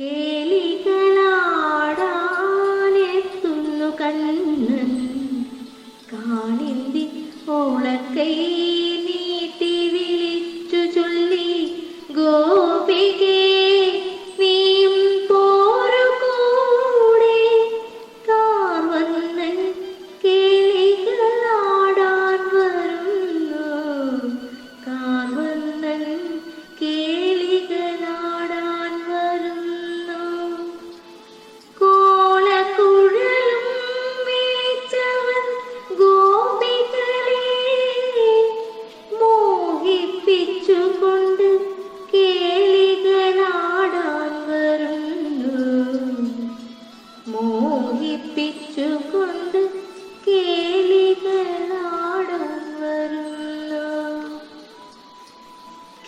കേളികളാടാനെത്തുന്നു കണ്ണ്.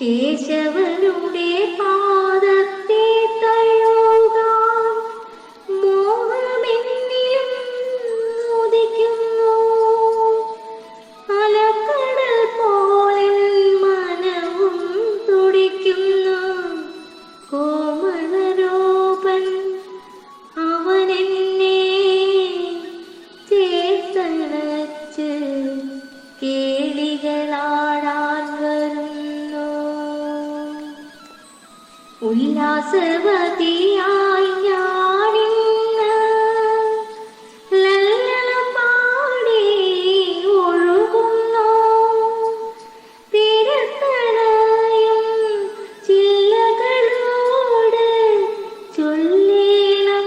കേശവനുടേ ദാസവതിയായി ഞാനിന്ന് ലല്ലന പാടി ഒഴുകുന്നു. തിരക്കണയും ചില്ലകളോട് ചൊല്ലേണം.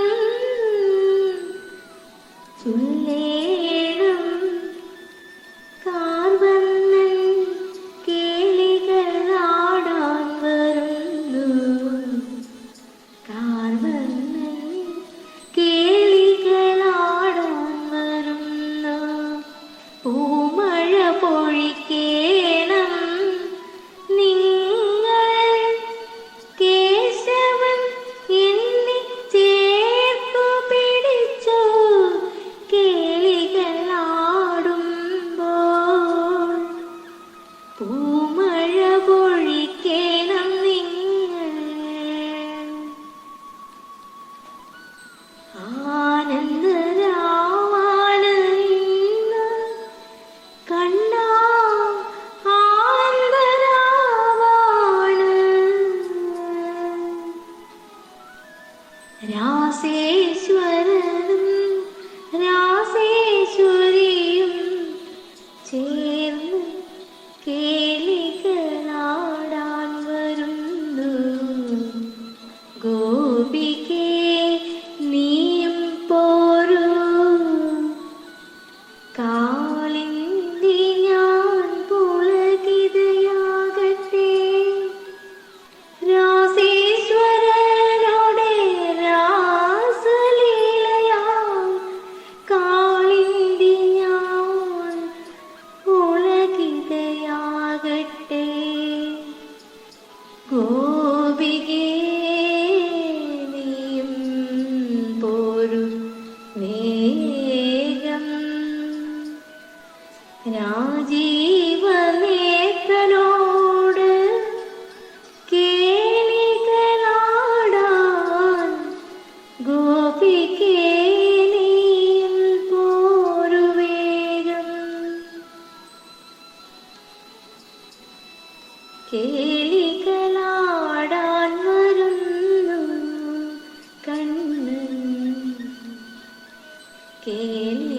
രാസേശ്വരനും രാസേശ്വരിയും ചേർന്ന് കേളികളാടാൻ വരുന്നു. ഗോപിക്ക് കേളികളാടാൻ വരുന്നു. കണ്ണൻ കേളികളാടാൻ